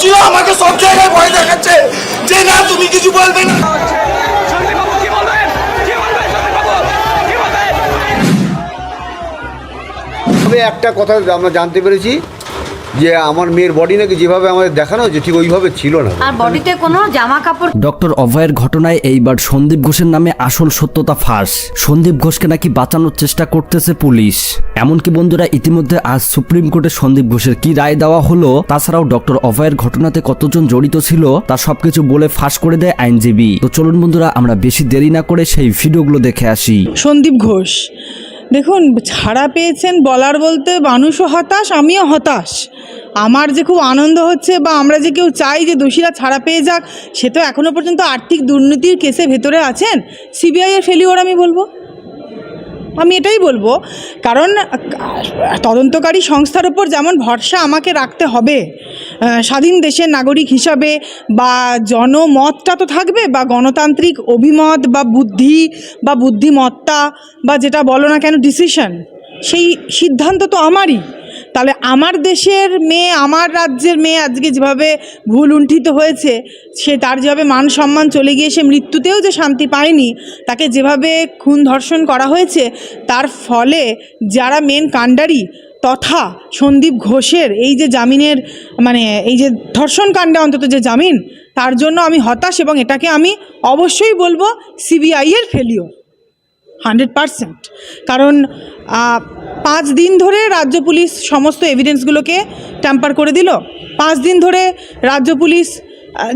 ভাবছিল আমাকে সব জায়গায় ভয় দেখাচ্ছে যে না, তুমি কিছু বলবে না। একটা কথা আমরা জানতে পেরেছি যে আমার মেয়ের বডি নাকি যেভাবে আমাদের দেখানো হচ্ছে ঠিক ওইভাবে ছিল না। আর বডিতে কোনো জামা কাপড় ডক্টর অভয়ের ঘটনায় এইবার সন্দীপ ঘোষের নামে আসল সত্যতা ফাঁস। সন্দীপ ঘোষকে নাকি বাঁচানোর চেষ্টা করতেছে পুলিশ। এমনকি বন্ধুরা ইতিমধ্যে আজ সুপ্রিম কোর্টে সন্দীপ ঘোষের কি রায় দেওয়া হলো তাছাড়াও ডক্টর অভয়ের ঘটনাতে কতজন জড়িত ছিল তা সবকিছু বলে ফাঁস করে দেয় আইনজীবী। তো চলুন বন্ধুরা আমরা বেশি দেরি না করে সেই ভিডিওগুলো দেখে আসি। সন্দীপ ঘোষ দেখুন, ছাড়া পেয়েছেন বলার বলতে মানুষও হতাশ, আমিও হতাশ। আমার যে খুব আনন্দ হচ্ছে বা আমরা যে কেউ চাই যে দোষীরা ছাড়া পেয়ে যাক, সে তো এখনও পর্যন্ত আর্থিক দুর্নীতির কেসে ভেতরে আছেন। সিবিআইয়ের ফেলিওর আমি বলব। আমি এটাই বলব, কারণ তদন্তকারী সংস্থার উপর যেমন ভরসা আমাকে রাখতে হবে স্বাধীন দেশের নাগরিক হিসাবে বা জনমতটা তো থাকবে বা গণতান্ত্রিক অভিমত বা বুদ্ধি বা বুদ্ধিমত্তা বা যেটা বলো না কেন ডিসিশন সেই সিদ্ধান্ত তো আমারই। তাহলে আমার দেশের মেয়ে, আমার রাজ্যের মেয়ে আজকে যেভাবে ভুল উণ্ঠিত হয়েছে, সে তার যেভাবে মান সম্মান চলে গিয়ে সে মৃত্যুতেও যে শান্তি পায়নি, তাকে যেভাবে খুন ধর্ষণ করা হয়েছে, তার ফলে যারা মেন কাণ্ডারি তথা সন্দীপ ঘোষের এই যে জামিনের মানে এই যে ধর্ষণ কাণ্ডে অন্তত যে জামিন, তার জন্য আমি হতাশ এবং এটাকে আমি অবশ্যই বলব সিবিআইয়ের ফেলিও হান্ড্রেড পারসেন্ট। কারণ পাঁচ দিন ধরে রাজ্য পুলিশ সমস্ত এভিডেন্সগুলোকে ট্যাম্পার করে দিল। পাঁচ দিন ধরে রাজ্য পুলিশ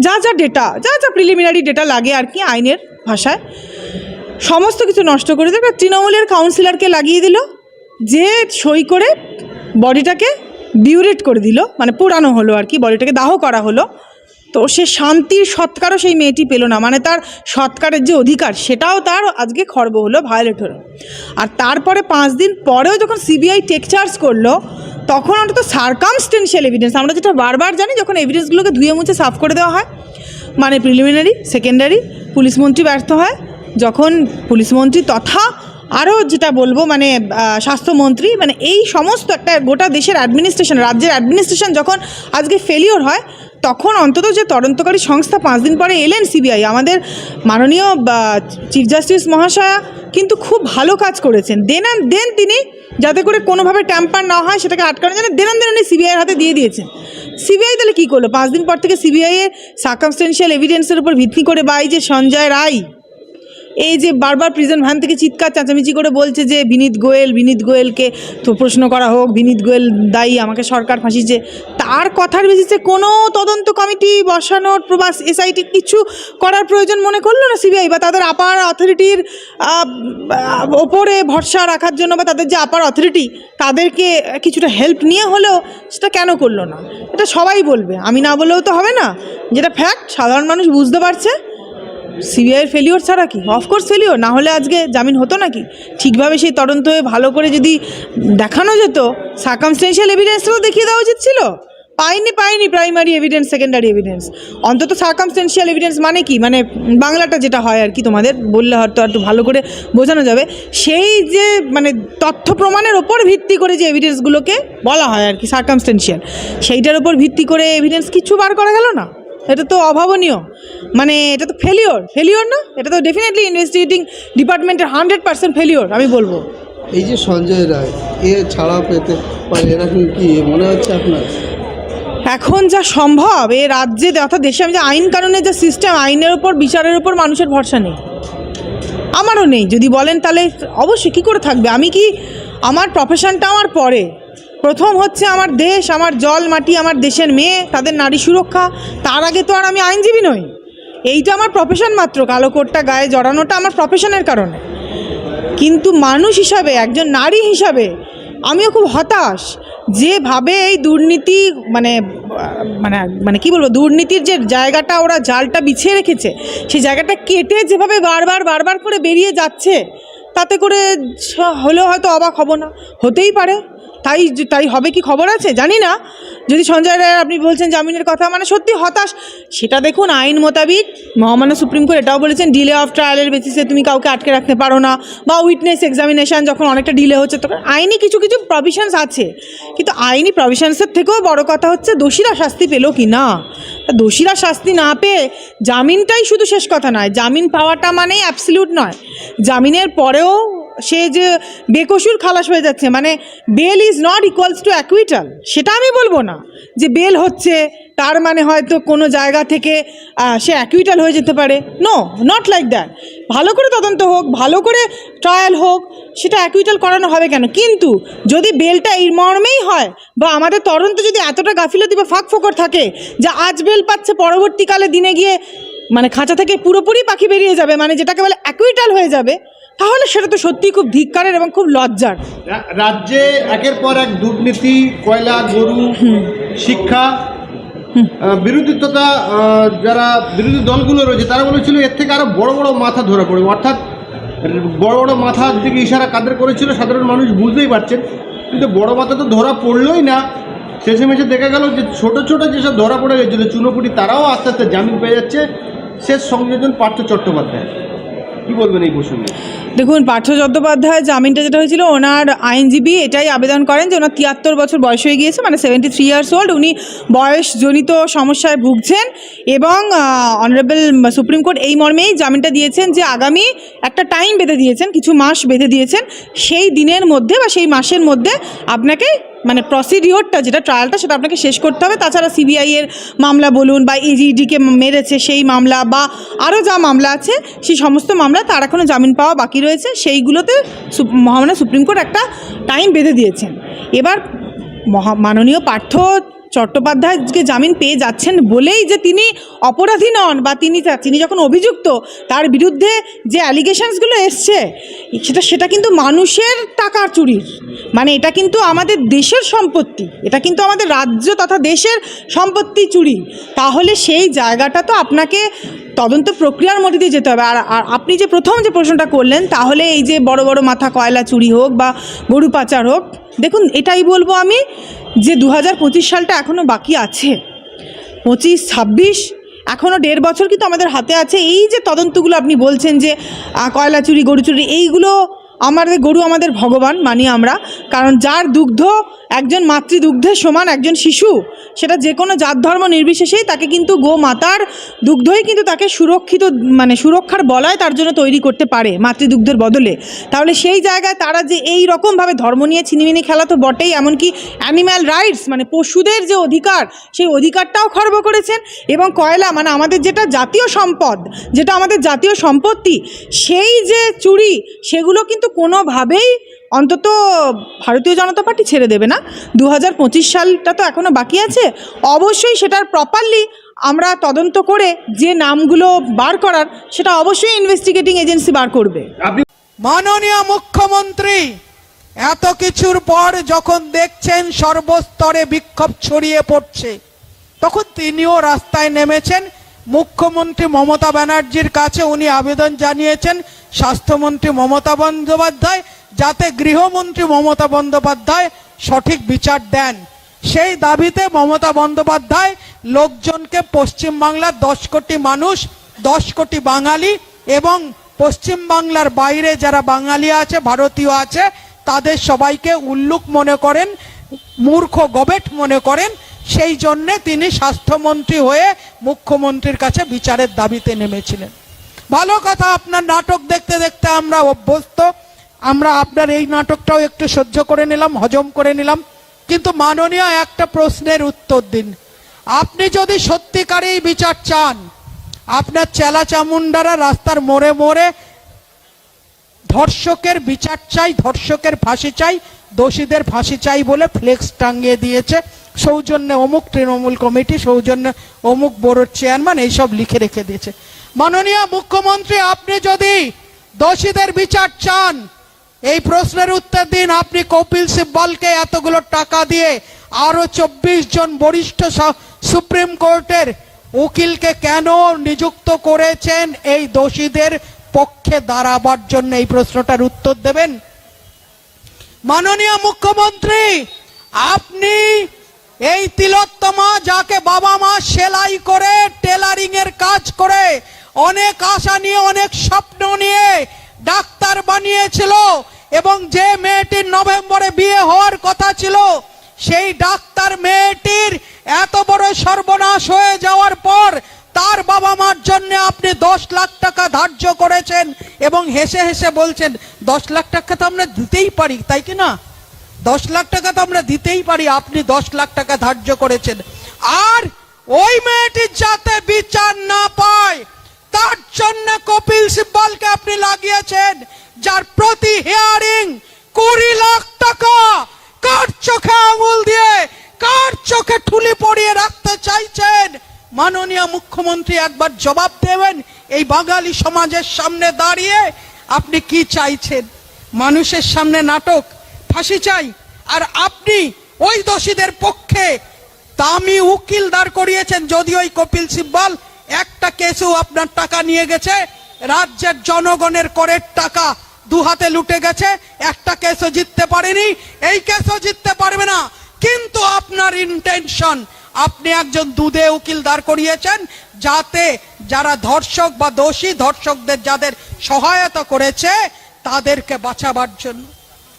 যা যা ডেটা যা যা প্রিলিমিনারি ডেটা লাগে আর কি আইনের ভাষায়, সমস্ত কিছু নষ্ট করে দিল। তৃণমূলের কাউন্সিলরকে লাগিয়ে দিল যে সই করে বডিটাকে বিউরেট করে দিল। মানে পোড়ানো হলো আর কি বডিটাকে দাহ করা হলো। তো সে শান্তির সৎকারও সেই মেয়েটি পেল না। মানে তার সৎকারের যে অধিকার, সেটাও তার আজকে খর্ব হলো ভায়োলেট হলো। আর তারপরে পাঁচ দিন পরেও যখন সিবিআই টেক চার্জ করল, তখন অন্তত সার্কামস্টেন্সিয়াল এভিডেন্স আমরা যেটা বারবার জানি যখন এভিডেন্সগুলোকে ধুয়ে মুছে সাফ করে দেওয়া হয় মানে প্রিলিমিনারি সেকেন্ডারি পুলিশ মন্ত্রী ব্যর্থ হয়, যখন পুলিশ মন্ত্রী তথা আরও যেটা বলব মানে স্বাস্থ্যমন্ত্রী মানে এই সমস্ত একটা গোটা দেশের অ্যাডমিনিস্ট্রেশন রাজ্যের অ্যাডমিনিস্ট্রেশন যখন আজকে ফেলিওর হয় তখন অন্তত যে তদন্তকারী সংস্থা পাঁচ দিন পরে এলেন সিবিআই, আমাদের মাননীয় চিফ জাস্টিস মহাশয়া কিন্তু খুব ভালো কাজ করেছেন। দেন দেন তিনি যাতে করে কোনোভাবে ট্যাম্পার না হয়, সেটাকে আটকানো যায় দেন দেন উনি সিবিআইয়ের হাতে দিয়ে দিয়েছেন। সিবিআই তাহলে কী করল? পাঁচ দিন পর থেকে সিবিআইয়ের সার্কামস্টেন্সিয়াল এভিডেন্সের উপর ভিত্তি করে বা এই যে সঞ্জয় রায় এই যে বারবার প্রিজন ভ্যান থেকে চিৎকার, চেঁচামেচি করে বলছে যে, বিনীত গোয়েল, বিনীত গোয়েলকে তো প্রশ্ন করা হোক, বিনীত গোয়েল দায়ী, আমাকে সরকার ফাঁসিছে তার কথার বেসিসে কোনো তদন্ত কমিটি বসানোর প্রবাস এসআইটি কিছু করার প্রয়োজন মনে করল না সিবিআই বা তাদের আপার অথরিটির ওপরে ভরসা রাখার জন্য বা তাদের যে আপার অথরিটি তাদেরকে কিছুটা হেল্প নিয়ে হলেও সেটা কেন করল না? এটা সবাই বলবে। আমি না বললেও তো হবে না। যেটা ফ্যাক্ট সাধারণ মানুষ বুঝতে পারছে। সিবিআইয়ের ফেলিওর ছাড়া কি? অফকোর্স ফেলিওর না হলে আজকে জামিন হতো নাকি? ঠিকভাবে সেই তদন্ত হয়ে ভালো করে যদি দেখানো যেত সার্কামস্টেন্সিয়াল এভিডেন্সটাও দেখিয়ে দেওয়া উচিত ছিল। পাইনি পাইনি প্রাইমারি এভিডেন্স সেকেন্ডারি এভিডেন্স অন্তত সার্কামস্টেন্সিয়াল এভিডেন্স মানে কি? মানে বাংলাটা যেটা হয় আর কি তোমাদের, বললে হয়তো একটু ভালো করে বোঝানো যাবে। সেই যে মানে তথ্য প্রমাণের ওপর ভিত্তি করে যে এভিডেন্সগুলোকে বলা হয় আর কি সার্কামস্টেন্সিয়াল সেইটার ওপর ভিত্তি করে এভিডেন্স কিছু বার করা গেল না? এটা তো অভাবনীয়। মানে এটা তো ফেলিওর ফেলিওর না? এটা তো ডেফিনেটলি ইনভেস্টিগেটিং ডিপার্টমেন্টের হান্ড্রেড পার্সেন্ট ফেলিওর আমি বলব। এই যে সঞ্জয় রায় এ ছাড়া পেতে পারে এরকম কি মনে হচ্ছে আপনার? এখন যা সম্ভব এ রাজ্যে অর্থাৎ দেশে আমি যে আইন কানুনের যে সিস্টেম আইনের ওপর বিচারের ওপর মানুষের ভরসা নেই। আমারও নেই যদি বলেন তাহলে অবশ্যই কী করে থাকবে? আমি কি আমার প্রফেশনটা আমার পরে? প্রথম হচ্ছে আমার দেশ, আমার জল, মাটি, আমার দেশের মেয়ে, তাদের নারী সুরক্ষা। তার আগে তো আর আমি আইনজীবী নই। এইটা আমার প্রফেশন মাত্র, কালো কোটটা গায়ে জড়ানোটা আমার প্রফেশনের কারণে। কিন্তু মানুষ হিসাবে, একজন নারী হিসাবে, আমিও খুব হতাশ যেভাবে এই দুর্নীতি মানে মানে মানে কি বলব, দুর্নীতির যে জায়গাটা ওরা জালটা বিছিয়ে রেখেছে, সেই জায়গাটা কেটে যেভাবে বারবার বারবার করে বেরিয়ে যাচ্ছে, তাতে করে হলেও হয়তো অবাক হব না। হতেই পারে। তাই তাই হবে কি খবর আছে? জানি না। যদি সঞ্জয় রায় আপনি বলছেন জামিনের কথা মানে সত্যি হতাশ। সেটা দেখুন, আইন মোতাবিক। মহামান্য সুপ্রিম কোর্ট এটাও বলেছেন ডিলে অফ ট্রায়ালের বেসিসে তুমি কাউকে আটকে রাখতে পারো না। বা উইটনেস এক্সামিনেশন যখন অনেকটা ডিলে হচ্ছে, তখন আইনি কিছু কিছু প্রভিশনস আছে। কিন্তু আইনি প্রভিশনসের থেকেও বড় কথা হচ্ছে, দোষীরা শাস্তি পেল কি না? দোষীরা শাস্তি না পেয়ে জামিনটাই শুধু শেষ কথা নয়, জামিন পাওয়াটা মানেই অ্যাবসলিউট নয়। জামিনের পরেও সে যে বেকসুর খালাস হয়ে যাচ্ছে মানে bail is not equals to acquittal সেটা আমি বলব না। যে বেল হচ্ছে, তার মানে হয়তো কোনো জায়গা থেকে সে অ্যাকুইটাল হয়ে যেতে পারে। নো নট লাইক দ্যাট ভালো করে তদন্ত হোক, ভালো করে ট্রায়াল হোক, সেটা অ্যাকুইটাল করানো হবে কেন? কিন্তু যদি বেলটা এই মর্মেই হয়, বা আমাদের তদন্ত যদি এতটা গাফিলতি বা ফাঁক ফোকর থাকে, যে আজ বেল পাচ্ছে, পরবর্তীকালে দিনে গিয়ে মানে খাঁচা থেকে পুরোপুরি পাখি বেরিয়ে যাবে মানে যেটাকে বলে অ্যাকুইটাল হয়ে যাবে তাহলে সেটা তো সত্যিই খুব ধিক্কারের এবং খুব লজ্জার। রাজ্যে একের পর এক দুর্নীতি কয়লা গরু শিক্ষা বিরোধিতা যারা বিরোধী দলগুলো রয়েছে তারা বলেছিল এর থেকে আরও বড় বড় মাথা ধরা পড়বে। অর্থাৎ বড় বড় মাথার দিকে ইশারা কাদের করেছিল সাধারণ মানুষ বুঝতেই পারছেন। কিন্তু বড় মাথা তো ধরা পড়লোই না। শেষেমেশে দেখা গেল যে ছোট ছোট যেসব ধরা পড়ে গেছিল চুনোপুটি তারাও আস্তে আস্তে জামিন পেয়ে যাচ্ছে। শেষ সংযোজন পার্থ চট্টোপাধ্যায়। কি বলবেন এই প্রসঙ্গে? দেখুন, পার্থ চট্টোপাধ্যায় জামিনটা যেটা হয়েছিল, ওনার আইনজীবী এটাই আবেদন করেন যে ওনার তিয়াত্তর বছর বয়স হয়ে গিয়েছে মানে সেভেন্টি থ্রি ইয়ার্স ওল্ড উনি বয়সজনিত সমস্যায় ভুগছেন এবং অনারেবল সুপ্রিম কোর্ট এই মর্মেই জামিনটা দিয়েছেন যে আগামী একটা টাইম বেঁধে দিয়েছেন, কিছু মাস বেঁধে দিয়েছেন, সেই দিনের মধ্যে বা সেই মাসের মধ্যে আপনাকে মানে প্রসিডিওরটা যেটা ট্রায়ালটা সেটা আপনাকে শেষ করতে হবে। তাছাড়া সিবিআই এর মামলা বলুন বা ইজিডিকে মেরেছে সেই মামলা বা আরও যা মামলা আছে, সেই সমস্ত মামলা তার এখনও জামিন পাওয়া বাকি রয়েছে। সেইগুলোতে মহামান্য সুপ্রিম কোর্ট একটা টাইম বেঁধে দিয়েছেন। এবার মহা, মাননীয় পার্থ চট্টোপাধ্যায়কে জামিন পেয়ে যাচ্ছেন বলেই যে তিনি অপরাধী নন বা তিনি তিনি যখন অভিযুক্ত, তার বিরুদ্ধে যে অ্যালিগেশনসগুলো এসছে, সেটা সেটা কিন্তু মানুষের টাকার চুরির। মানে এটা কিন্তু আমাদের দেশের সম্পত্তি। এটা কিন্তু আমাদের রাজ্য তথা দেশের সম্পত্তি চুরি। তাহলে সেই জায়গাটা তো আপনাকে তদন্ত প্রক্রিয়ার মধ্যে দিয়ে যেতে হবে। আর আপনি যে প্রথম যে প্রশ্নটা করলেন, তাহলে এই যে বড় বড় মাথা কয়লা চুরি হোক বা গরু পাচার হোক, দেখুন, এটাই বলব আমি যে দু হাজার পঁচিশ সালটা এখনও বাকি আছে। পঁচিশ, ছাব্বিশ এখনও দেড় বছর কিন্তু আমাদের হাতে আছে। এই যে তদন্তগুলো আপনি বলছেন যে কয়লা চুরি, গরু চুরি, এইগুলো আমাদের গরু আমাদের ভগবান, মানি আমরা। কারণ যার দুগ্ধ একজন মাতৃদুগ্ধের সমান একজন শিশু, সেটা যে কোনো জাত ধর্ম নির্বিশেষেই তাকে কিন্তু গো মাতার দুগ্ধই কিন্তু তাকে সুরক্ষিত মানে সুরক্ষার বলয় তার জন্য তৈরি করতে পারে মাতৃদুগ্ধের বদলে। তাহলে সেই জায়গায় তারা যে এই রকমভাবে ধর্ম নিয়ে ছিনিমিনি খেলা তো বটেই, এমনকি অ্যানিম্যাল রাইটস মানে পশুদের যে অধিকার, সেই অধিকারটাও খর্ব করেছেন। এবং কয়লা মানে আমাদের যেটা জাতীয় সম্পদ, যেটা আমাদের জাতীয় সম্পত্তি, সেই যে চুরি, সেগুলো কিন্তু কোনোভাবেই অন্তত ভারতীয় জনতা পার্টি ছেড়ে দেবে না। দু হাজার পঁচিশ সালটা তো এখনও বাকি আছে। অবশ্যই সেটার প্রপারলি আমরা তদন্ত করে যে নামগুলো বার করার সেটা অবশ্যই ইনভেস্টিগেটিং এজেন্সি বার করবে। মাননীয় মুখ্যমন্ত্রী এত কিছুর পর যখন দেখছেন সর্বস্তরে বিক্ষোভ ছড়িয়ে পড়ছে তখন তিনিও রাস্তায় নেমেছেন। মুখ্যমন্ত্রী মমতা ব্যানার্জির কাছে উনি আবেদন জানিয়েছেন স্বাস্থ্যমন্ত্রী মমতা বন্দ্যোপাধ্যায় যাতে গৃহমন্ত্রী মমতা বন্দ্যোপাধ্যায় সঠিক বিচার দেন। সেই দাবিতে মমতা বন্দ্যোপাধ্যায় লোকজনকে পশ্চিমবাংলার দশ কোটি মানুষ, দশ কোটি বাঙালি এবং পশ্চিম বাংলার বাইরে যারা বাঙালি আছে, ভারতীয় আছে, তাদের সবাইকে উল্লুক মনে করেন, মূর্খ গবেট মনে করেন। সেই জন্যে তিনি স্বাস্থ্যমন্ত্রী হয়ে মুখ্যমন্ত্রীর কাছে বিচারের দাবিতে নেমেছিলেন। ভালো কথা, আপনার নাটক দেখতে দেখতে আমরা অভ্যস্ত। আমরা আপনার এই নাটকটাও একটু সহ্য করে নিলাম, হজম করে নিলাম। কিন্তু মাননীয় একটা প্রশ্নের উত্তর দিন। আপনি যদি সত্যিকারেই বিচার চান, আপনার চেলা চামুন্ডারা রাস্তার মোড়ে মোড়ে ধর্ষকের বিচার চাই, ধর্ষকের ফাঁসি চাই, দোষীদের ফাঁসি চাই বলে ফ্লেক্স টাঙ্গিয়ে দিয়েছে। সৌজন্যে অমুক তৃণমূল কমিটি, সৌজন্যে অমুক বোর্ডের চেয়ারম্যান, এইসব লিখে রেখে দিয়েছে। মাননীয় মুখ্যমন্ত্রী, আপনি যদি দোষীদের বিচার চান, এই প্রশ্নের উত্তর দিন। আপনি কপিল সিব্বলকে এতগুলো টাকা দিয়ে আরও চব্বিশ জন বরিষ্ঠ সুপ্রিম কোর্টের উকিলকে কেন নিযুক্ত করেছেন? এই দোষীদের পক্ষে দাঁড়াবার জন্য এই প্রশ্নটার উত্তর দেবেন। মাননীয় মুখ্যমন্ত্রী, আপনি এই তিলোত্তমা যাকে বাবা মা সেলাই করে টেলারিং এর কাজ করে অনেক আশা নিয়ে, অনেক স্বপ্ন নিয়ে ডাক্তার বানিয়েছিল এবং যে মেয়েটির নভেম্বরে বিয়ে হওয়ার কথা ছিল, সেই ডাক্তার মেয়েটির এত বড় সর্বনাশ হয়ে যাওয়ার পর তার বাবা মার জন্য আপনি দশ লাখ টাকা ধার্য করেছেন এবং হেসে হেসে বলছেন, দশ লাখ টাকা তো আমরা দিতেই পারি, তাই কি না? দশ লাখ টাকা তো আমরা দিতেই পারি, আপনি দশ লাখ টাকা ধার্য করেছেন। আর ওই মেয়েটি যাতে বিচার না পায় তার জন্য কপিল সিব্বলকে আপনি লাগিয়েছেন, যার প্রতি হিয়ারিং কুড়ি লাখ টাকা কার চোখে আঙুল দিয়ে, কার চোখে ঠুলি পড়িয়ে রাখতে চাইছেন? মাননীয় মুখ্যমন্ত্রী একবার জবাব দেবেন, এই বাঙালি সমাজের সামনে দাঁড়িয়ে আপনি কি চাইছেন? মানুষের সামনে নাটক, ফাঁসি চাই, আর আপনি ওই দোষীদের পক্ষে দামি উকিল দাঁড় করিয়েছেন, যদি ওই কপিল সিব্বল একটা কেসেও আপনার টাকা নিয়ে গেছে, রাজ্যের জনগণের করের টাকা দু হাতে লুটে গেছে, একটা কেসও জিততে পারেনি, এই কেসও জিততে পারবে না। কিন্তু আপনার ইন্টেনশন আপনি একজন দুধে উকিল দাঁড় করিয়েছেন, যাতে যারা ধর্ষক বা দোষী ধর্ষকদের যাদের সহায়তা করেছে, তাদেরকে বাঁচাবার জন্য।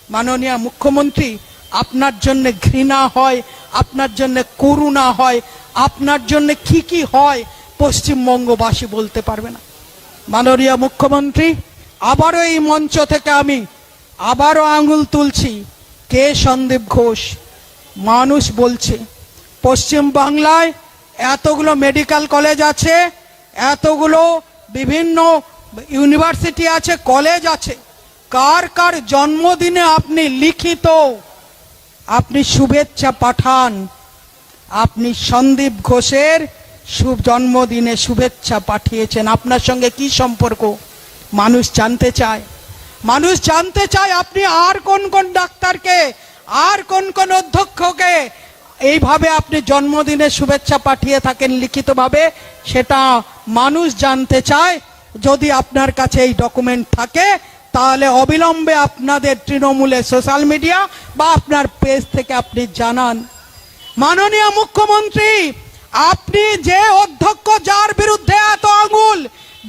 মাননীয় মুখ্যমন্ত্রী, আপনার জন্য ঘৃণা হয়, আপনার জন্য করুণা হয়, আপনার জন্য কি কি হয় পশ্চিমবঙ্গবাসী বলতে পারবে না। মাননীয় মুখ্যমন্ত্রী, আবারও এই মঞ্চ থেকে আমি আবারও আঙুল তুলছি কে সন্দীপ ঘোষ। মানুষ বলছে, পশ্চিম বাংলায় এতগুলো মেডিকেল কলেজ আছে, এতগুলো বিভিন্ন ইউনিভার্সিটি আছে, কলেজ আছে। কার কার জন্মদিনে আপনি লিখিত আপনি শুভেচ্ছা পাঠান, আপনি সন্দীপ ঘোষের শুভ জন্মদিনে শুভেচ্ছা পাঠিয়েছেন। আপনার সঙ্গে কি সম্পর্ক? মানুষ জানতে চায়। মানুষ জানতে চায় আপনি আর কোন কোন ডাক্তারকে, আর কোন কোন অধ্যক্ষকে, এইভাবে আপনি জন্মদিনে শুভেচ্ছা পাঠিয়ে থাকেন লিখিতভাবে, সেটা মানুষ জানতে চায়। যদি আপনার কাছে এই ডকুমেন্ট থাকে, তাহলে অবিলম্বে আপনাদের তৃণমূলের সোশ্যাল মিডিয়া বা আপনার পেজ থেকে আপনি জানান। মাননীয় মুখ্যমন্ত্রী আপনি যে অধ্যক্ষ যার বিরুদ্ধে এত আঙুল,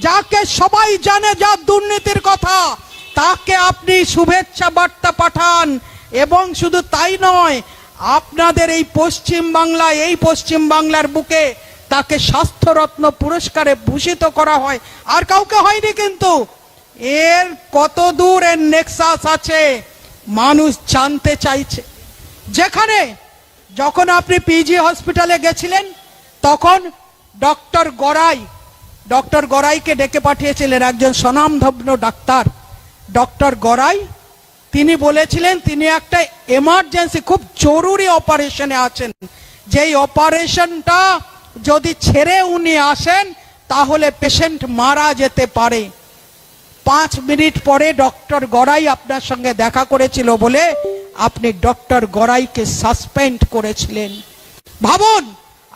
যাকে সবাই জানে যার দুর্নীতির কথা, তাকে আপনি শুভেচ্ছা বার্তা পাঠান। এবং শুধু তাই নয়, আপনাদের এই পশ্চিম বাংলায় এই পশ্চিম বাংলার বুকে তাকে স্বাস্থ্যরত্ন পুরস্কারে ভূষিত করা হয়। আর কাউকে হয়নি কিন্তু। এর কত দূর এর নেক্সাস আছে, মানুষ জানতে চাইছে। যেখানে যখন আপনি পিজি হসপিটালে গেছিলেন তখন ডক্টর গড়াই, ডক্টর গড়াইকে ডেকে পাঠিয়েছিলেন একজন স্বনামধন্য ডাক্তার। ডক্টর গড়াই, তিনি বলেছিলেন, তিনি একটা এমার্জেন্সি খুব জরুরি অপারেশনে আছেন। যেই অপারেশনটা যদি ছেড়ে উনি আসেন, তাহলে পেশেন্ট মারা যেতে পারে। পাঁচ মিনিট পরে ডক্টর গড়াই আপনার সঙ্গে দেখা করেছিল বলে আপনি ডক্টর গড়াইকে সাসপেন্ড করেছিলেন। ভাবুন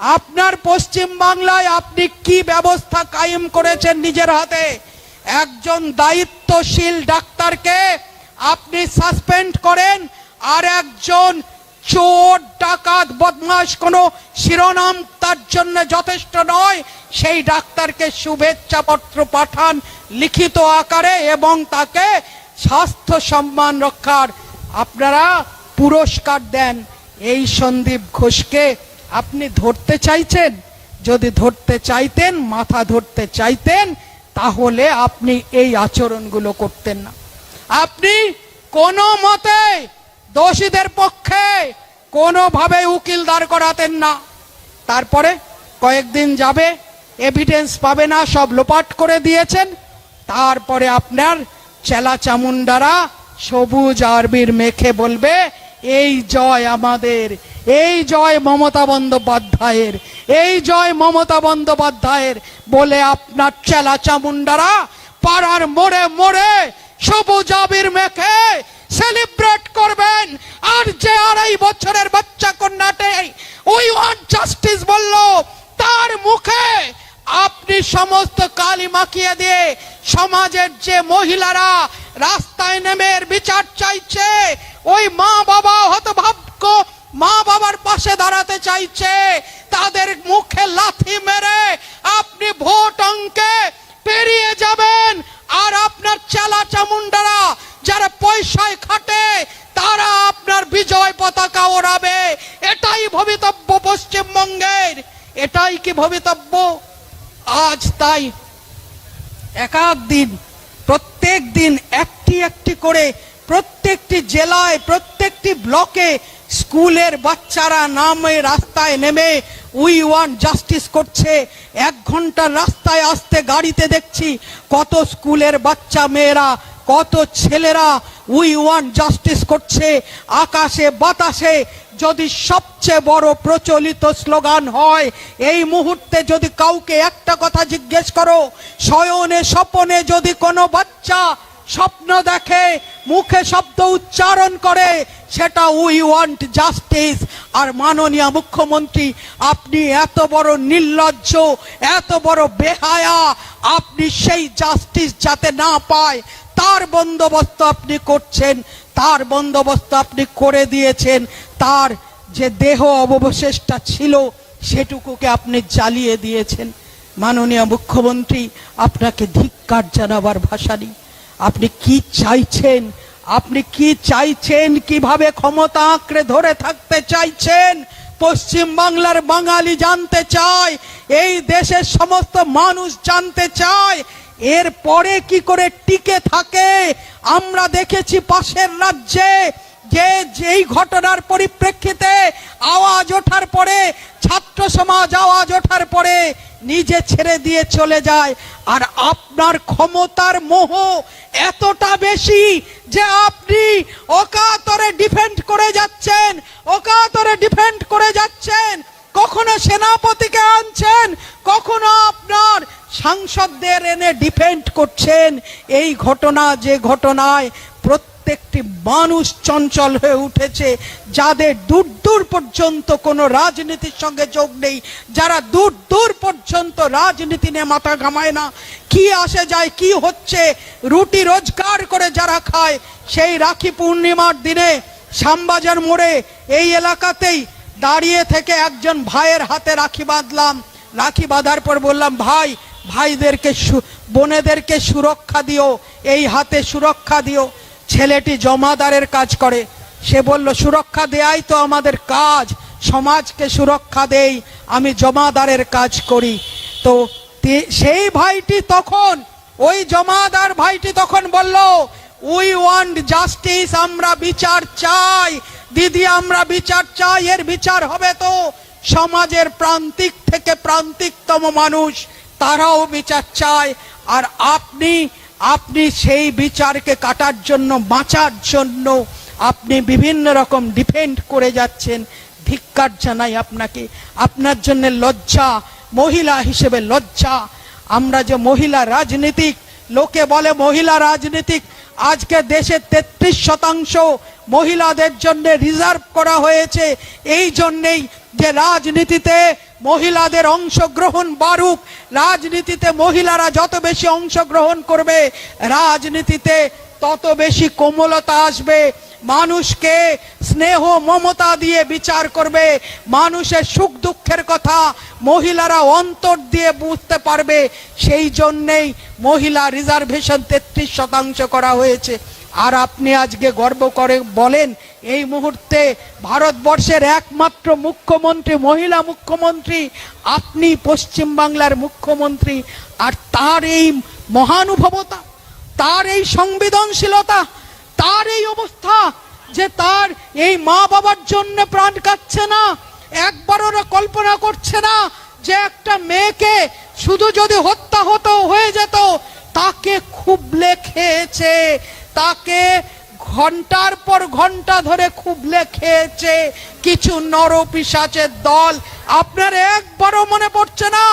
আপনার পশ্চিম বাংলায় আপনি কি ব্যবস্থা কায়েম করেছেন নিজের হাতে? একজন দায়িত্বশীল ডাক্তারকে আপনি সাসপেন্ড করেন আর একজন চোর, ডাকাত বদমাস কোনো শিরোনাম তার জন্য যথেষ্ট নয়। সেই ডাক্তারকে শুভেচ্ছা পত্র পাঠান লিখিত আকারে এবং তাকে স্বাস্থ্য সম্মান রক্ষার আপনারা পুরস্কার দেন। এই সন্দীপ ঘোষকে আপনি ধরতে চাইছেন? যদি ধরতে চাইতেন, মাথা ধরতে চাইতেন, তাহলে আপনি এই আচরণগুলো করতেন না। আপনি কোনো মতে দোষীদের পক্ষে কোনোভাবে উকিল দাঁড় করাতেন না। তারপরে কয়েকদিন যাবে এভিডেন্স পাবে না, সব লোপাট করে দিয়েছেন। তারপরে আপনার চেলা চামুন্ডারা সবুজ আরবির মেখে বলবে, এই জয় আমাদের এই জয় মমতা বন্দ্যোপাধ্যায়ের, এই জয় মমতা বন্দ্যোপাধ্যায়ের, বলে আপনার চেলা চামুন্ডারা পাড়ার মোড়ে মোড়ে সবুজ আবির মেখে সেলিব্রেট করবেন। আর যে আড়াই বছরের বাচ্চা কন্যাটে ওই ওয়ান জাস্টিস বলল, তার মুখে আপনি সমস্ত কালি মাখিয়ে দিয়ে সমাজের যে মহিলারা রাস্তায় নেমে এর বিচার চাইছে, ওই মা বাবা হতভাগ্য মা বাবার পাশে দাঁড়াতে চাইছে। তাদের মুখে লাথি মেরে আপনি ভোট অঙ্কে পেরিয়ে যাবেন। আর আপনার চেলা চামুন্ডারা যারা পয়সায় খাটে, তারা আপনার বিজয় পতাকা ওড়াবে। এটাই ভবিতব্য পশ্চিমবঙ্গের। এটাই কি ভবিতব্য? আজ তাই। এক এক দিন, প্রত্যেক দিন একটি একটি করে প্রত্যেকটি জেলায়, প্রত্যেকটি ব্লকে স্কুলের বাচ্চারা নামে, রাস্তায় নেমে, উই ওয়ান জাস্টিস করছে। এক ঘণ্টার রাস্তায় আসতে গাড়িতে দেখছি কত স্কুলের বাচ্চা মেয়েরা, কত ছেলেরা উই ওয়ান জাস্টিস করছে। আকাশে, বাতাসে যদি সবচেয়ে বড় প্রচলিত স্লোগান হয়, এই মুহূর্তে যদি কাউকে একটা কথা জিজ্ঞেস করো, শয়নে, স্বপনে যদি কোনো বাচ্চা স্বপ্ন দেখে, মুখে শব্দ উচ্চারণ করে, সেটা উই ওয়ান্ট জাস্টিস আর মাননীয় মুখ্যমন্ত্রী, আপনি এত বড় নির্লজ্জ, এত বড় বেহায়া, আপনি সেই জাস্টিস যাতে না পায়, তার বন্দোবস্ত আপনি করছেন, তার বন্দোবস্ত আপনি করে দিয়েছেন, তার যে দেহ অবশেষটা ছিল, সেটুকুকে আপনি জ্বালিয়ে দিয়েছেন। মাননীয় মুখ্যমন্ত্রী, আপনাকে ধিক্কার জানাবার ভাষা নেই। আপনি কি চাইছেন? আপনি কি চাইছেন কীভাবে ক্ষমতা আঁকড়ে ধরে থাকতে চাইছেন? পশ্চিম বাংলার বাঙালি জানতে চায়, এই দেশের সমস্ত মানুষ জানতে চায়, এর পরে কি করে টিকে থাকে? আমরা দেখেছি পাশের রাজ্যে যে যেই ঘটনার পরিপ্রেক্ষিতে আওয়াজ ওঠার পরে, ছাত্র সমাজ আওয়াজ ওঠার পরে নিজে ছেড়ে দিয়ে চলে যায়। আর আপনার ক্ষমতার মোহ এতটা বেশি যে আপনি অকাতরে ডিফেন্ড করে যাচ্ছেন, অকাতরে ডিফেন্ড করে যাচ্ছেন। কখনো সেনাপতিকে আনছেন, কখনো আপনার সাংসদদের এনে ডিফেন্ড করছেন। এই ঘটনা যে ঘটনায় প্রত্যেকটি মানুষ চঞ্চল হয়ে উঠেছে, যাদের দূর দূর পর্যন্ত কোনো রাজনীতির সঙ্গে যোগ নেই। যারা দূর দূর পর্যন্ত রাজনীতি নিয়ে মাথা ঘামায় না, কি আসে যায়, কি হচ্ছে, রুটি রোজগার করে যারা খায়, সেই রাখি পূর্ণিমার দিনে শ্যামবাজার মোড়ে এই এলাকাতেই দাঁড়িয়ে থেকে একজন ভাইয়ের হাতে রাখি বাঁধলাম। রাখি বাঁধার পর বললাম, ভাই, ভাইদেরকে বোনেদেরকে সুরক্ষা দিও, এই হাতে সুরক্ষা দিও। ছেলেটি জমাদারের কাজ করে। সে বলল, সুরক্ষা দেয়াই তো আমাদের কাজ। সমাজকে সুরক্ষা দেই, আমি জমাদারের কাজ করি। তো সেই ভাইটি তখন, ওই জমাদার ভাইটি তখন বলল, উই ওয়ান্ট জাস্টিস, আমরা বিচার চাই। দিদি, আমরা বিচার চাই, এর বিচার হবে তো। সমাজের প্রান্তিক থেকে প্রান্তিকতম মানুষ, তারাও বিচার চায়। আর আপনি আপনি সেই বিচারকে কাটার জন্য, বাঁচার জন্য আপনি বিভিন্ন রকম ডিফেন্ড করে যাচ্ছেন। ধিক্কার জানাই আপনাকে। আপনার জন্য লজ্জা, মহিলা হিসেবে লজ্জা। আমরা যে মহিলা রাজনীতিক লোকে বলে মহিলা রাজনীতিক। আজকে দেশে তেত্রিশ শতাংশ মহিলাদের জন্য রিজার্ভ করা হয়েছে। এই জন্যেই যে রাজনীতিতে মহিলাদের অংশগ্রহণ বাড়ুক, রাজনীতিতে মহিলারা যত বেশি অংশগ্রহণ করবে, রাজনীতিতে তত বেশি কোমলতা আসবে। মানুষকে স্নেহ, মমতা দিয়ে বিচার করবে। মানুষের সুখ দুঃখের কথা মহিলারা অন্তর দিয়ে বুঝতে পারবে। সেই জন্যেই মহিলা রিজার্ভেশন তেত্রিশ শতাংশ করা হয়েছে। আর আপনি আজকে গর্ব করে বলেন, এই মুহূর্তে ভারতবর্ষের একমাত্র মুখ্যমন্ত্রী, মহিলা মুখ্যমন্ত্রী, আপনি পশ্চিমবাংলার মুখ্যমন্ত্রী, আর তার এই মহানুভবতা তার এই সংবেদনশীলতা, তার এই অবস্থা যে তার এই মা বাবার জন্য প্রাণ কাটছে না একবার ওরা কল্পনা করছে না যে একটা মেয়েকে শুধু যদি হত্যা হতো, হয়ে যেত, তাকে খুবলে খেয়েছে, তাকে ঘণ্টার পর ঘণ্টা ধরে খুবলে খেয়েছে। কিছু নরপিসাচের দল আপনার একবারও মনে পড়ছে না,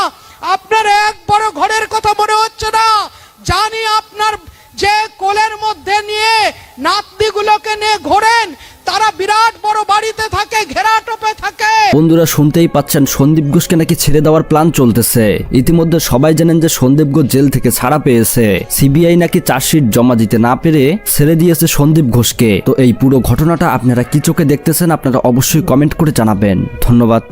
আপনার একবারও ঘরের কথা মনে হচ্ছে না। জানি আপনার যে কোলের মধ্যে নিয়ে নাতনিগুলোকে নিয়ে ঘোরেন, তারা বিরাট বড় বাড়িতে থাকে ঘেরাটোপে থাকে। বন্ধুরা, শুনতেই পাচ্ছেন, সন্দীপ ঘোষকে নাকি ছেড়ে দেওয়ার প্ল্যান চলতেছে। ইতিমধ্যে সবাই জানেন যে সন্দীপ ঘোষ জেল থেকে ছাড়া পেয়েছে। সিবিআই নাকি চার্জশিট জমা দিতে না পেরে ছেড়ে দিয়েছে সন্দীপ ঘোষকে। তো এই পুরো ঘটনাটা আপনারা কি চোখে দেখতেছেন, আপনারা অবশ্যই কমেন্ট করে জানাবেন। ধন্যবাদ।